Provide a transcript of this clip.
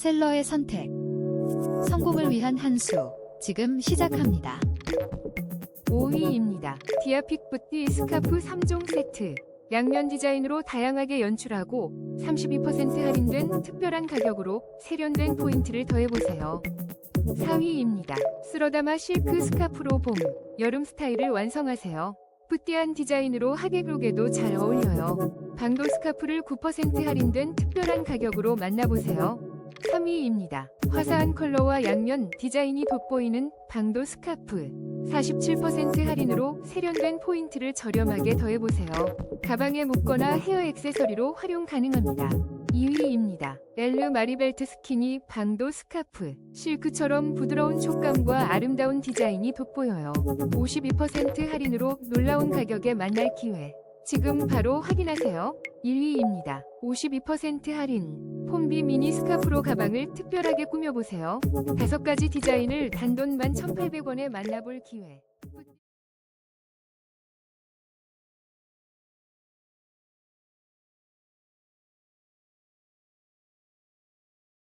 셀러의 선택. 성공을 위한 한 수. 지금 시작합니다. 5위입니다. 디아픽 부티 스카프 3종 세트. 양면 디자인으로 다양하게 연출하고 32% 할인된 특별한 가격으로 세련된 포인트를 더해보세요. 4위입니다. 쓸어담아 실크 스카프로 봄, 여름 스타일을 완성하세요. 뿌띠한 디자인으로 하객룩에도 잘 어울려요. 방도 스카프를 9% 할인된 특별한 가격으로 만나보세요. 3위입니다. 화사한 컬러와 양면 디자인이 돋보이는 방도 스카프. 47% 할인으로 세련된 포인트를 저렴하게 더해보세요. 가방에 묶거나 헤어 액세서리로 활용 가능합니다. 2위입니다. 엘르 마리벨트 스키니 방도 스카프. 실크처럼 부드러운 촉감과 아름다운 디자인이 돋보여요. 52% 할인으로 놀라운 가격에 만날 기회. 지금 바로 확인하세요. 1위입니다. 52% 할인. 폼비 미니 스카프로 가방을 특별하게 꾸며보세요. 다섯 가지 디자인을 단돈 11,800원에 만나볼 기회.